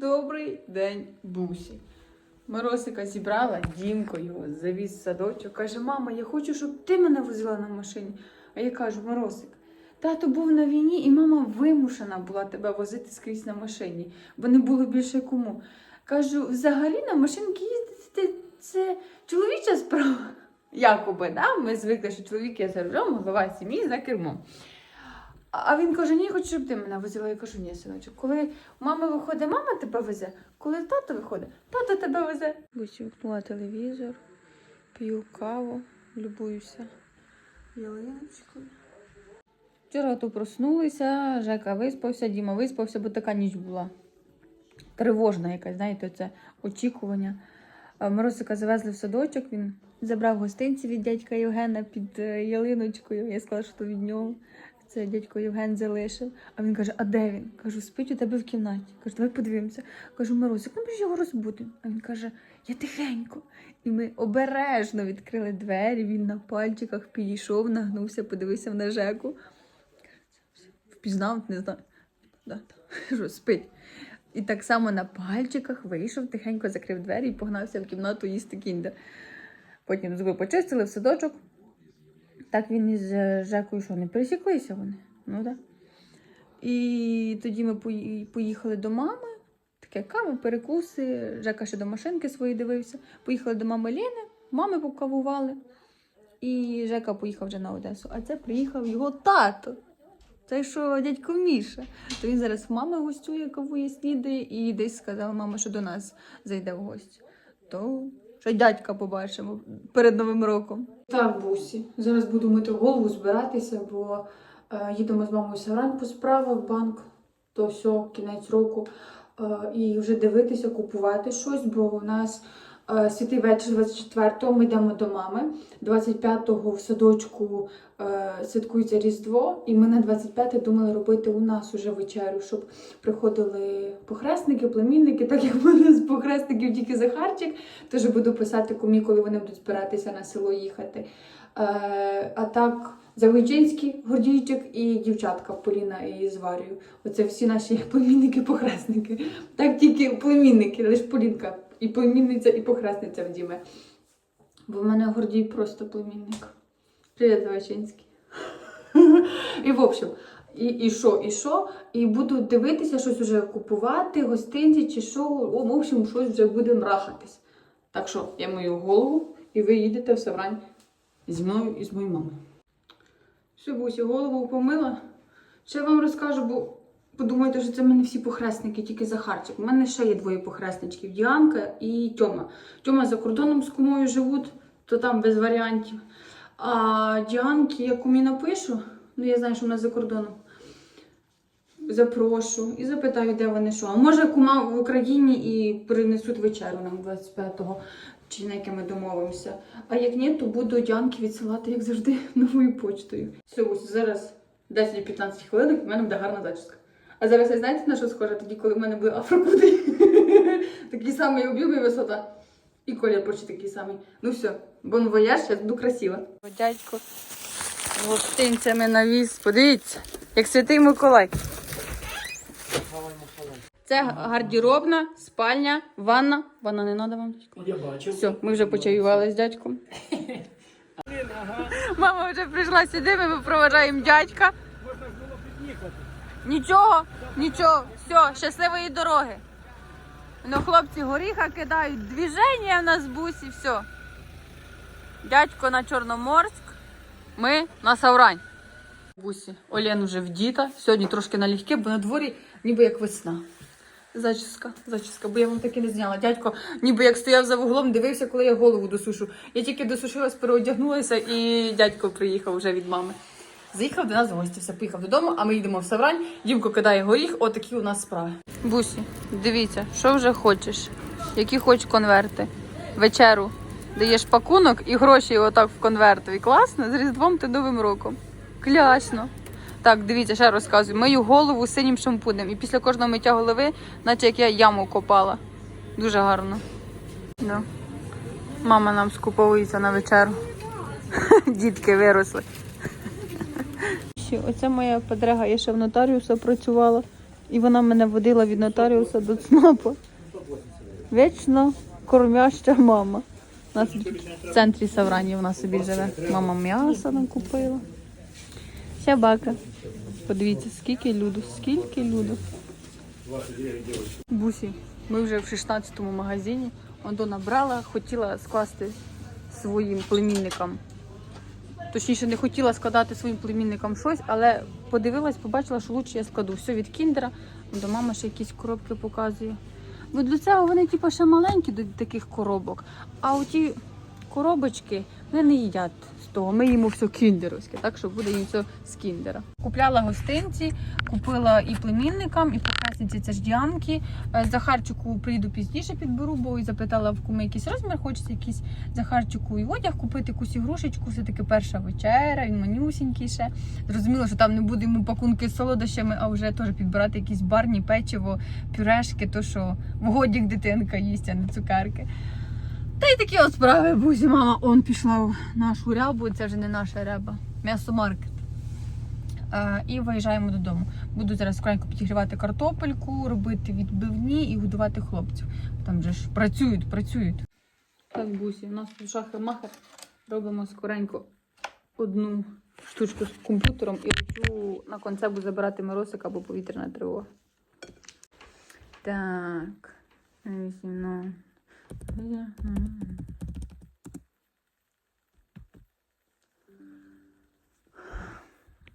Добрий день, бусі. Миросика зібрала, Дімко його завіз садочок. Каже, мама, я хочу, щоб ти мене возила на машині. А я кажу, Миросик, тато був на війні, і мама вимушена була тебе возити скрізь на машині, бо не було більше кому. Кажу, взагалі на машинки їздити це чоловіча справа. Якоби, да? ми звикли, що чоловік є за рулем, голова сім'ї за кермом. А він каже: ні, хочу, щоб ти мене возила. Я кажу, ні, синочок. Коли у мами виходить, мама тебе везе. Коли тато виходить, тато тебе везе. Ось вмкнула телевізор, п'ю каву, любуюся ялиночкою. Вчора то проснулися, Жека виспався, Діма виспався, бо така ніч була. Тривожна якась, знаєте, це очікування. Морозика завезли в садочок, він забрав гостинці від дядька Євгена під е, ялиночкою. Я сказала, що то від нього. Це дядько Євген залишив. А він каже: А де він? Кажу, спить у тебе в кімнаті. Кажу, давай подивимося. Кажу, Морозик, ну його розбудимо. А він каже, я тихенько. І ми обережно відкрили двері. Він на пальчиках підійшов, нагнувся, подивився на Жеку. Впізнав, не знаю. Да, да. Спить. І так само на пальчиках вийшов, тихенько закрив двері і погнався в кімнату їсти кіндер. Потім зуби почистили в садочок. Так він із е, Жекою що не пересіклися вони. Ну так. І тоді ми поїхали до мами. Таке кава, перекуси. Жека ще до машинки своєї дивився. Поїхали до мами Ліни, мами покавували. І Жека поїхав вже на Одесу. А це приїхав його тато. Це що дядько Міша. То він зараз в мами гостює, кавує снідає, і десь сказала мама, що до нас зайде в гості. То що дядька побачимо перед Новим роком. Так, бусі. Зараз буду мити голову, збиратися, бо е, їдемо з мамою Саврань по справах банк. То все, кінець року. Е, і вже дивитися, купувати щось, бо у нас святий вечір 24-го ми йдемо до мами. 25-го в садочку е, святкується Різдво, і ми на 25-те думали робити у нас уже вечерю, щоб приходили похресники, племінники, так як в мене з похресників тільки Захарчик. Тож буду писати комі, коли вони будуть збиратися на село їхати. Е, а так, Завойчинський, Гордійчик і дівчатка Поліна і Зварію. Оце всі наші племінники-похресники. Так тільки племінники, лише Полінка. І племінниця, і похресниця в Діме. Бо в мене Гордій просто племінник. Привіт, Завойчинський. І в общем, і, і що, і що, і буду дивитися, щось вже купувати, гостинці чи що. О, в общем, щось вже будемо рахатись. Так що я мою голову, і ви їдете в Саврань зі мною і з моєю мамою. Все, Бусі, голову помила. Ще вам розкажу, бо подумайте, що це в мене всі похресники, тільки Захарчик. У мене ще є двоє похресничків: Діанка і Тьома. Тьома за кордоном з кумою живуть, то там без варіантів. А Діанки, я кумі напишу, ну я знаю, що вона за кордоном. Запрошу і запитаю, де вони що. А може кума в Україні і принесуть вечерю нам 25-го, чи на яке ми домовимося. А як ні, то буду Діанки відсилати, як завжди, новою почтою. Все, ось зараз 10-15 хвилин, в мене буде гарна зачіска. А зараз я знаєте на що схожа? Тоді, коли в мене буде афрокуди. Такий самий об'єм і висота. І колір почти такий самий. Ну все, бон вояж, я буду красива. Дядько гостинцями навіз. Подивіться, як святий Миколай. Це гардеробна, спальня, ванна. Ванна не треба вам. дядько? Я бачив. Все, ми вже почаювали з дядьком. Мама вже прийшла сюди, ми проважаємо дядька. Можна ж було під'їхати. Нічого, нічого, все, щасливої дороги. Ну, хлопці горіха кидають, движення в нас бусі, все. Дядько на Чорноморськ, ми на Саврань. Бусі, Олен вже вдіта, сьогодні трошки налегке, бо на дворі ніби як весна. Зачіска, зачіска, бо я вам таки не зняла. Дядько ніби як стояв за вуглом, дивився, коли я голову досушу. Я тільки досушилась, переодягнулася, і дядько приїхав вже від мами. Заїхав до нас в гості, все поїхав додому, а ми їдемо в Саврань. Дімко кидає горіх, отакі у нас справи. Бусі, дивіться, що вже хочеш, які хоч конверти. Вечеру даєш пакунок і гроші отак в конвертові. Класно, з Різдвом та Новим роком. Клясно. Так, дивіться, ще розказую. Мию голову синім шампунем. І після кожного миття голови, наче як я яму копала. Дуже гарно. Да. Мама нам скуповується на вечеру. Дітки виросли. Оця моя подруга, я ще в нотаріуса працювала. І вона мене водила від нотаріуса до ЦНАПа. Вічно кормяща мама. У нас в центрі Саврані вона собі живе. Мама м'ясо нам купила. Собака. Подивіться, скільки люду, скільки люду. Бусі, ми вже в 16-му магазині. Ондо набрала, хотіла скласти своїм племінникам. Точніше, не хотіла складати своїм племінникам щось, але подивилась, побачила, що лучше я складу все від кіндера. До мама ще якісь коробки показує. Бо до цього вони типу, ще маленькі до таких коробок. А оті коробочки вони не їдять того. Ми їмо все кіндеровське, так що буде їм все з кіндера. Купляла гостинці, купила і племінникам, і покрасниці це ж Діанки. Е, Захарчику прийду пізніше підберу, бо і запитала в куми якийсь розмір, хочеться якийсь Захарчику і одяг купити, якусь ігрушечку, все таки перша вечеря, він манюсінький ще. Зрозуміло, що там не буде йому пакунки з солодощами, а вже теж підбирати якісь барні, печиво, пюрешки, то що в годік дитинка їсть, а не цукерки. Та й такі от справи, бузі, мама, он пішла в нашу рябу, це вже не наша ряба, м'ясомаркет. Е, і виїжджаємо додому. Буду зараз скоренько підігрівати картопельку, робити відбивні і годувати хлопців. Там же ж працюють, працюють. Так, бусі, у нас тут шахи-махер. Робимо скоренько одну штучку з комп'ютером і хочу на концебу забирати морозик або повітряна тривога. Так. Вісімно.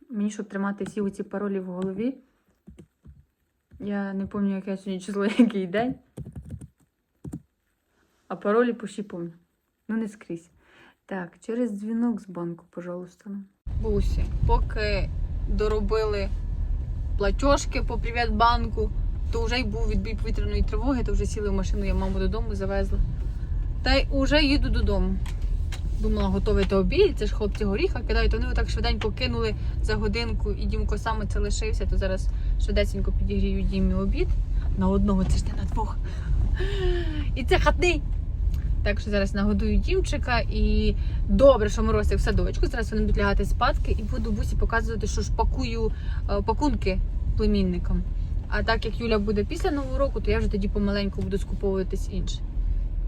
Мені, щоб тримати всі оці паролі в голові. Я не пам'ятаю, яке сьогодні число, який день. А паролі поші помню. Ну, не скрізь. Так, через дзвінок з банку, пожалуйста. Бусі, поки доробили платіжки по Приватбанку, то вже й був відбій повітряної тривоги, то вже сіли в машину, я маму додому завезла. Та й уже їду додому. Думала готувати обід, це ж хлопці горіха кидають. Вони отак швиденько кинули за годинку, і Дімко саме це лишився, то зараз швидесенько підігрію Дімі обід. На одного це ж не на двох. І це хатний. Так що зараз нагодую Дімчика і добре, що Морозик в садочку. Зараз вони будуть лягати спадки і буду бусі показувати, що ж пакую е, пакунки племінникам. А так як Юля буде після нового року, то я вже тоді помаленьку буду скуповуватись інше.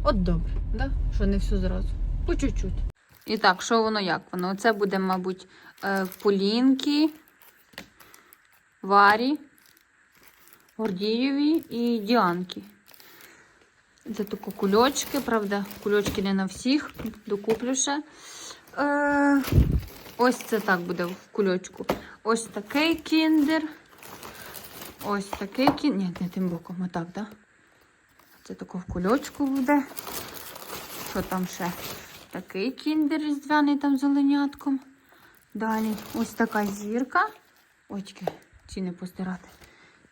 От добре, да? що не все зразу. По чуть-чуть. І так, що воно як воно? Це буде, мабуть, е, Полінки, Варі, Гордієві і Діанки. Це тако кульочки, правда, кульочки не на всіх, докуплю ще. Е, ось це так буде в кульочку. Ось такий кіндер. Ось такий кіндер. Ні, не тим боком, а так, да? Це тако в кульочку буде. Що там ще? Такий кіндер різдвяний там з оленятком. Далі ось така зірка. Тільки ці не постирати.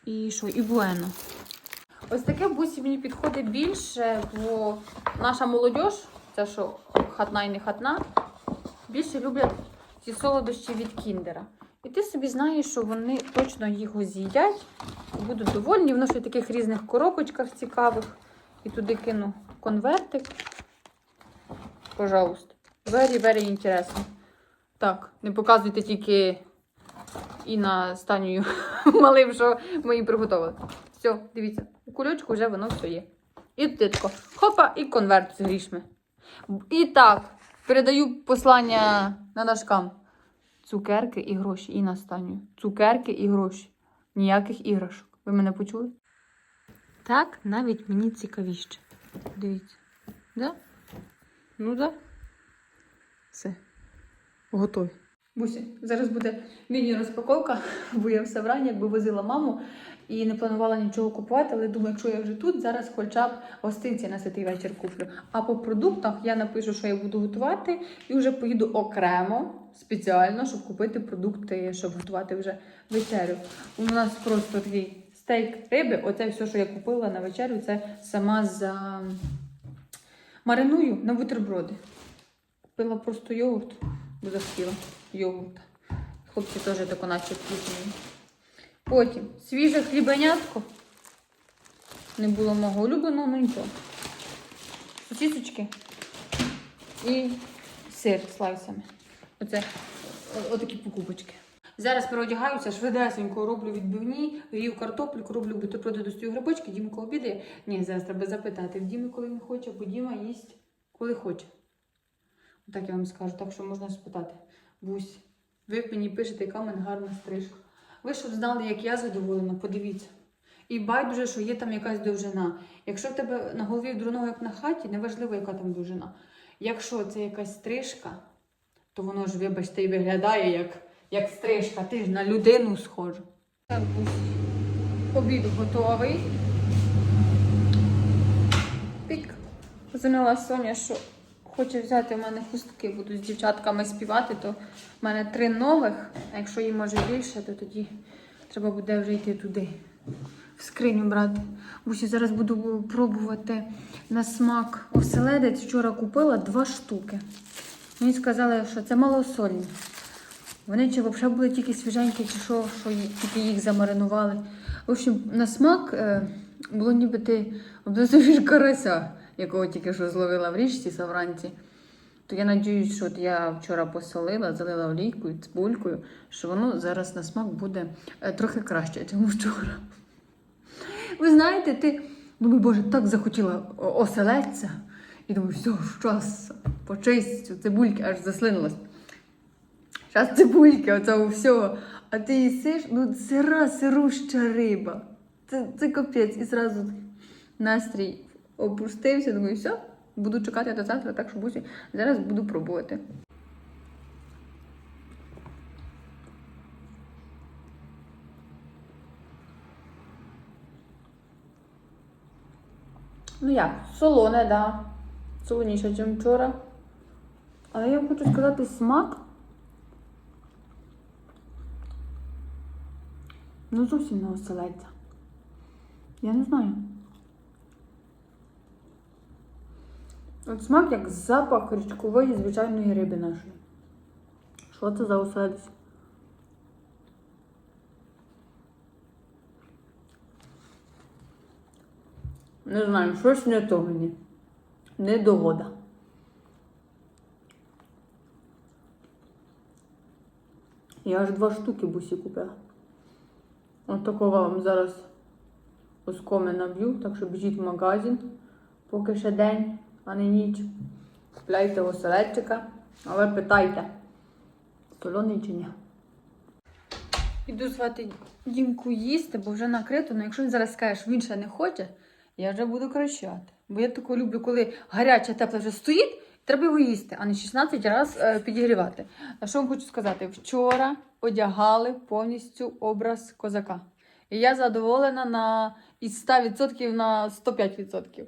І що? І буено. Ось таке бусі мені підходить більше, бо наша молодь, це що хатна і не хатна, більше люблять ці солодощі від кіндера. І ти собі знаєш, що вони точно його з'їдять, і будуть довольні. Воно ще в таких різних коробочках цікавих. І туди кину конвертик. Пожалуйста. Very, very інтересно. Так, не показуйте тільки і на станію малим, що ми їм приготували. Все, дивіться, у кульочку вже воно все є. І титко. Хопа, і конверт з грішми. І так, передаю послання на наш кам. Цукерки і гроші. І на станію. Цукерки і гроші. Ніяких іграшок. Ви мене почули? Так, навіть мені цікавіше. Дивіться. Да? Ну да. Все. Готові. Бусі, зараз буде міні-розпаковка, бо я все вранці якби возила маму і не планувала нічого купувати, але думаю, якщо я вже тут, зараз хоча б гостинці на святий вечір куплю. А по продуктах я напишу, що я буду готувати, і вже поїду окремо спеціально, щоб купити продукти, щоб готувати вже вечерю. У нас просто такий стейк риби. Оце все, що я купила на вечерю, це сама за мариную на бутерброди. Купила просто йогурт, бо захотіла йогурт. Хлопці теж тако наче вкусні. Потім свіже хлібенятко. Не було мого улюбленого, ну нічого. Сосісочки і сир з слайсами. Оце отакі покупочки. Зараз переодягаюся, швидесенько роблю відбивні, грію картоплю, роблю бутерброди, достаю грибочки, Дімко обідає. Ні, зараз треба запитати. В Діми, коли він хоче, бо Діма їсть, коли хоче. Так я вам скажу, так що можна спитати. Бусь, ви мені пишете, яка мене гарна стрижка. Ви щоб знали, як я задоволена, подивіться. І байдуже, що є там якась довжина. Якщо в тебе на голові дурного, як на хаті, неважливо, яка там довжина. Якщо це якась стрижка, то воно ж, вибачте, і виглядає як, як стрижка. Ти ж на людину схожа. Обід готовий. Пік. Позвонила Соня, що хоче взяти в мене хустки, буду з дівчатками співати, то в мене три нових, а якщо їй може більше, то тоді треба буде вже йти туди, в скриню брати. Бусі, зараз буду пробувати на смак оселедець. Вчора купила два штуки. Мені сказали, що це малосольні. Вони чи взагалі були тільки свіженькі, чи що, що тільки їх замаринували. В общем, на смак е, було ніби ти облизуєш карася, якого тільки що зловила в річці Савранці. То я надіюсь, що от я вчора посолила, залила олійкою, цибулькою, що воно зараз на смак буде е, трохи краще, ніж вчора. Ви знаєте, ти думаю, боже, так захотіла оселедця. І думаю, все, щас почистю, цибульки аж заслинулась. Зараз цибульки, оцього всього. А ти їсиш, ну сира, сируща риба. Це, це капець. І зразу настрій опустився. Думаю, все, буду чекати до завтра, так що бусі, зараз буду пробувати. Ну як, солоне, да. Солоніше, ніж вчора. Але я хочу сказати, смак. Ну, зовсім не оселедця. Я не знаю. От смак як запах річкової звичайної риби нашої. Що це за оселедець? Не знаю, щось не то мені. Не догода. Я аж два штуки бусі купила. От такого вам зараз оскоми наб'ю, так що біжіть в магазин, поки ще день, а не ніч. Купляйте оселедчика, але питайте, солоний чи ні. Іду звати Дімку їсти, бо вже накрито, але якщо він зараз скаже, що він ще не хоче, я вже буду кричати. Бо я тако люблю, коли гаряче, тепле вже стоїть, треба його їсти, а не 16 разів е, підігрівати. А що вам хочу сказати? Вчора одягали повністю образ козака. І я задоволена на із 100% на 105%.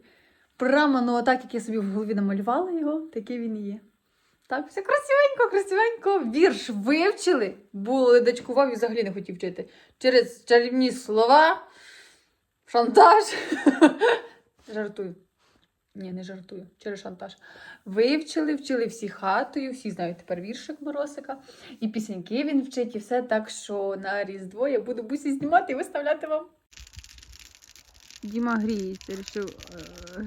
Прямо ну, отак, як я собі в голові намалювала його, такий він і є. Так, все красивенько, красивенько. Вірш вивчили, бо ледачкував і взагалі не хотів вчити. Через чарівні слова, шантаж. Жартую. Ні, не жартую, через шантаж. Вивчили, вчили всі хатою, всі знають тепер віршик Моросика. І пісеньки він вчить, і все так, що на Різдво я буду бусі знімати і виставляти вам. Діма гріється, вирішив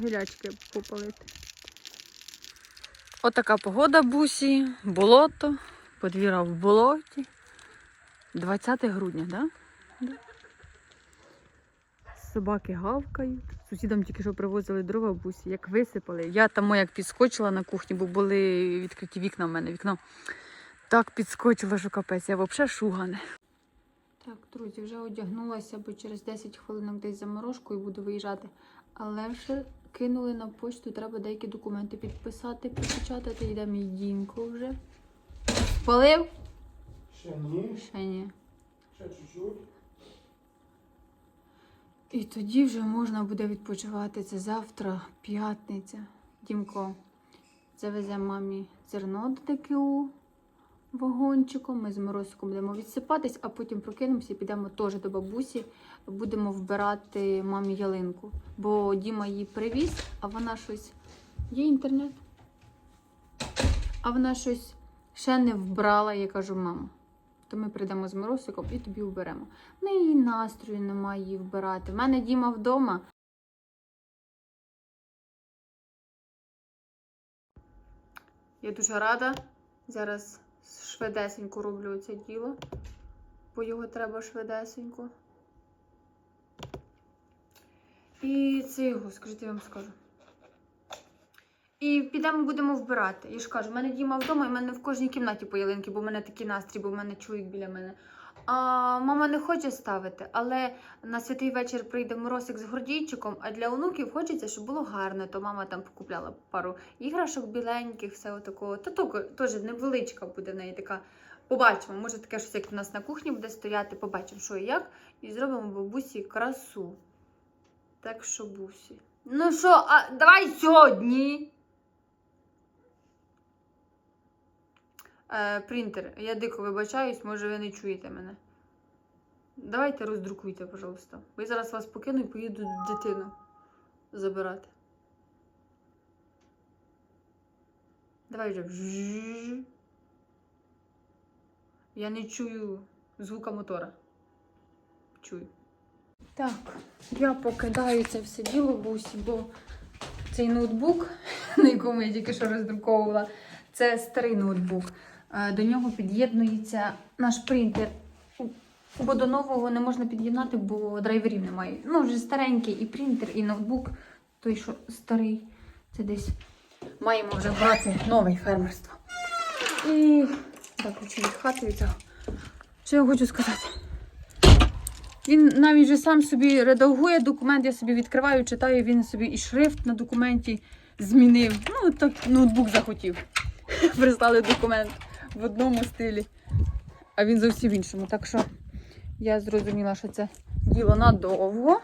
гілячки попалити. Отака погода бусі, болото, подвіра в болоті. 20 грудня, так? Да? Собаки гавкають. Сусідам тільки що привозили дрова в бусі, як висипали. Я там як підскочила на кухні, бо були відкриті вікна в мене. Вікно так підскочила, що капець, я взагалі шугане. Так, друзі, вже одягнулася, бо через 10 хвилинок десь заморожку і буду виїжджати. Але вже кинули на почту, треба деякі документи підписати, підпечатати. Йде мій дінько вже. Спалив? Ще ні, Ще ні. ще чуть-чуть. І тоді вже можна буде відпочивати. Це завтра, п'ятниця. Дімко завезе мамі зерно до ДКУ вагончиком. Ми з Морозиком будемо відсипатись, а потім прокинемося і підемо теж до бабусі. Будемо вбирати мамі ялинку. Бо Діма її привіз, а вона щось. Є інтернет? А вона щось ще не вбрала. Я кажу, мама то ми прийдемо з Моросиком і тобі вберемо. Ну і настрою немає її вбирати. В мене Діма вдома. Я дуже рада. Зараз швидесенько роблю це діло, бо його треба швидесенько. І це його, скажіть, я вам скажу. І підемо будемо вбирати. Я ж кажу, в мене Діма вдома, і в мене в кожній кімнаті по ялинки, бо в мене такий настрій, бо в мене чоловік біля мене. А мама не хоче ставити, але на святий вечір прийде моросик з гордійчиком, а для онуків хочеться, щоб було гарно. То мама там покупляла пару іграшок біленьких, все отакого. Та то теж невеличка буде в неї така. Побачимо, може таке щось, як у нас на кухні буде стояти, побачимо, що і як, і зробимо бабусі красу. Так що бусі. Ну що, а давай сьогодні. Е, принтер, я дико вибачаюсь, може ви не чуєте мене. Давайте роздрукуйте, пожалуйста. Бо я зараз вас покину і поїду дитину забирати. Давай вже. Я не чую звука мотора. Чую. Так, я покидаю це все діло бусі, бо цей ноутбук, на якому я тільки що роздруковувала, це старий ноутбук. Е, До нього під'єднується наш принтер. Бо до нового не можна під'єднати, бо драйверів немає. Ну, вже старенький і принтер, і ноутбук, той, що старий, це десь маємо вже брати новий фермерство. І так, ключі від хати від цього. Що я хочу сказати? Він навіть же сам собі редагує документ, я собі відкриваю, читаю, він собі і шрифт на документі змінив. Ну, так ноутбук захотів. Прислали документ в одному стилі, а він зовсім в іншому. Так що я зрозуміла, що це діло надовго.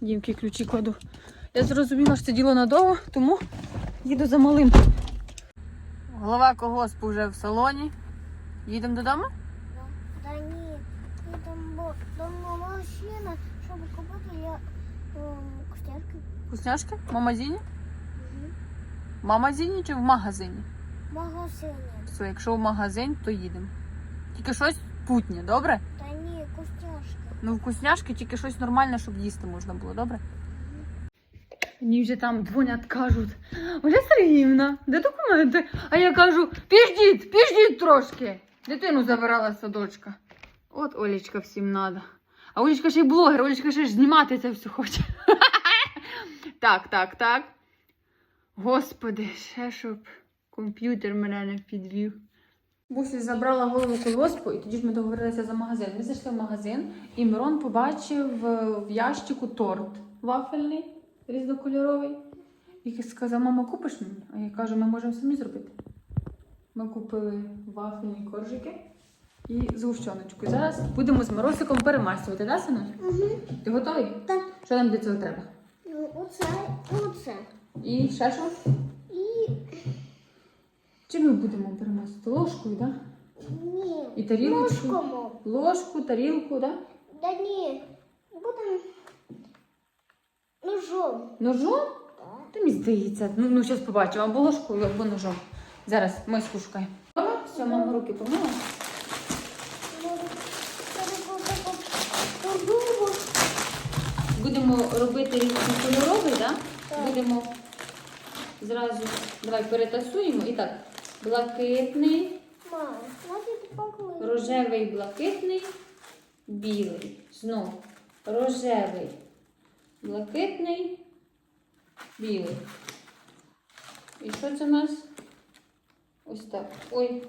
Дімки ключі кладу. Я зрозуміла, що це діло надовго, тому їду за малим. Голова когоспу вже в салоні. Їдемо додому? Да ні, їдемо до машина, щоб купити я Вкусняшки? В магазині? В магазині чи в магазині? Магазині. Все, якщо в магазин, то їдемо. Тільки щось путнє, добре? Та ні, костяшки. Ну, вкусняшки, тільки щось нормальне, щоб їсти можна було, добре? Мені вже там дзвонять, кажуть, Оля Сергіївна, де документи? А я кажу, піждіть, піждіть трошки. Дитину забирала з садочка. От Олечка всім надо. А Олечка ще й блогер, Олечка ще ж знімати це все хоче. Так, так, так. Господи, ще щоб комп'ютер мене не підвів. Бусі забрала голову колгоспу, і тоді ж ми договорилися за магазин. Ми зайшли в магазин, і Мирон побачив е, в ящику торт вафельний, різнокольоровий. І сказав, мама, купиш мені? А я кажу, ми можемо самі зробити. Ми купили вафельні коржики і згущеночку. І зараз будемо з Миросиком перемастювати, да, сину? Угу. Ти готовий? Так. Що нам для цього треба? Ну, оце, оце. І ще що? І Чим ми будемо перемастити? Ложкою, так? ні. І тарілочку? Ложкому. Ложку, тарілку, так? Да ні. Будемо ножом. Ножом? Так. Та мені здається. Ну, ну зараз побачимо, або ложкою, або ножом. Зараз ми скушкаємо. Все, мама руки помила. Ну. Будемо робити різнокольоровий, так? Так. Будемо зразу, давай перетасуємо. І так, блакитний, Мам, рожевий, блакитний, білий. Знов рожевий, блакитний, білий. І що це у нас? Ось так. Ой.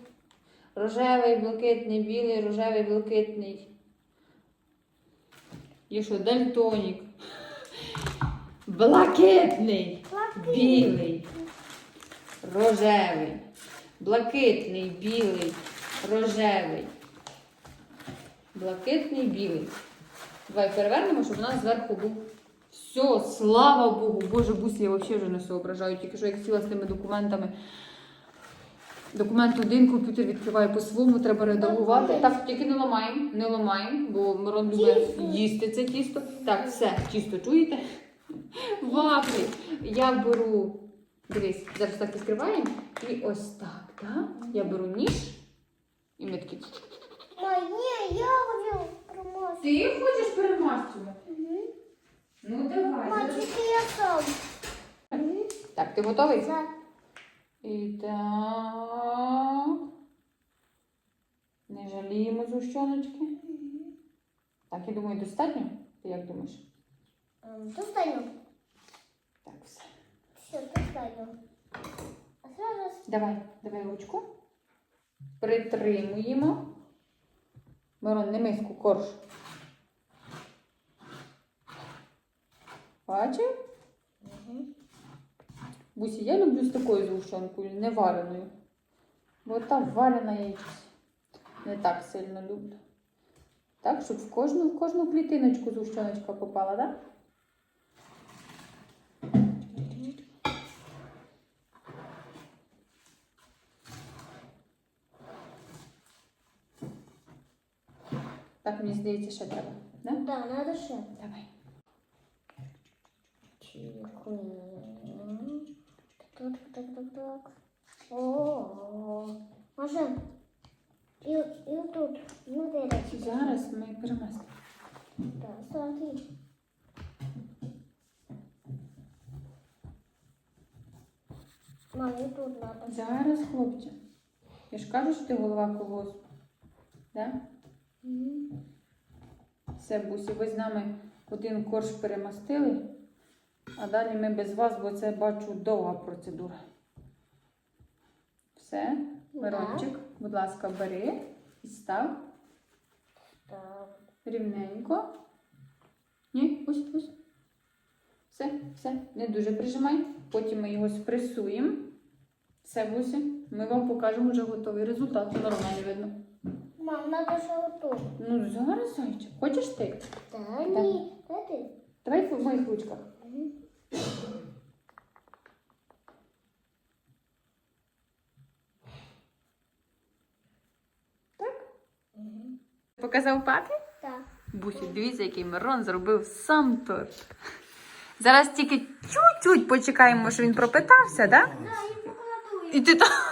Рожевий, блакитний, білий, рожевий, блакитний. Є що, дальтонік. Блакитний, білий, рожевий, блакитний, білий, рожевий. Блакитний, білий. Давай перевернемо, щоб у нас зверху був. Все, слава Богу. Боже, бусі, я взагалі вже не соображаю. Тільки що як сіла з тими документами. Документ один, комп'ютер відкриває по-своєму, треба редагувати. Так, тільки не ламаємо, не ламаємо, бо Мирон любить їсти це тісто. Так, все, тісто чуєте? Вафлі. Я беру, дивись, зараз так відкриваємо. І ось так, так? Я беру ніж і ми такі. Ма, ні, я хочу промазати. Ти хочеш? Угу. Ну давай. Ма, тільки я сам. Угу. Так, ти готовий? Так. І так. Не жаліємо згущеночки. Так, я думаю, достатньо? Ти як думаєш? Ем, Достаю. Так, все. Все, достаю. Зараз Давай, давай ручку. Притримуємо. Мирон, не миску, корж. Бачив? Бусі, я люблю з такою згущенкою, не вареною. Бо та варена я якось не так сильно люблю. Так, щоб в кожну, в кожну клітиночку згущеночка попала, так? Так, мені здається, ще треба. Да? Да, надо ще. Давай. Тихо. Так, так, так, так. О, може. І, і тут, ну де речі. Зараз ми переместимо. Так, смотри. Мам, і тут надо. Зараз, хлопче. Я ж кажу, що ти голова колосу. Да? Все, бусі, ви з нами один корж перемастили, а далі ми без вас, бо це бачу довга процедура. Все, Мирончик, будь ласка, бери і став Так. рівненько. Ні, ось, ось. Все, все, не дуже прижимай. Потім ми його спресуємо. Все, бусі, ми вам покажемо вже готовий результат. Це нормально видно. Мам, надо ще. Ну, зараз, зайчик. Хочеш ти? Та ні, де ти? Давай в моїх ручках. Мгм. Так? Показав папі? Так. Бусі, дивіться, який Мирон зробив сам торт. Зараз тільки чуть-чуть почекаємо, що він пропитався, да? Да, я покладу. І ти там.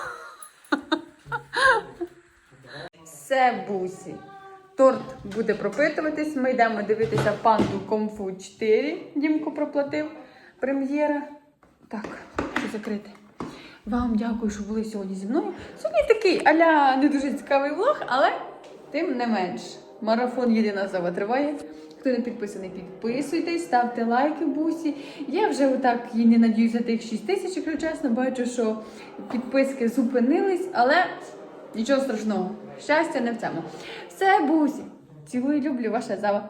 Все, бусі. Торт буде пропитуватись. Ми йдемо дивитися панду Комфу 4. Дімко проплатив. Прем'єра. Так, що закрити. Вам дякую, що були сьогодні зі мною. Сьогодні такий аля не дуже цікавий влог, але тим не менш. Марафон єдина зава триває. Хто не підписаний, підписуйтесь, ставте лайки бусі. Я вже отак і не надіюся за тих 6 тисяч, якщо чесно, бачу, що підписки зупинились, але нічого страшного. Щастя не в цьому. Все, бусі. Цілую, люблю, ваша зава.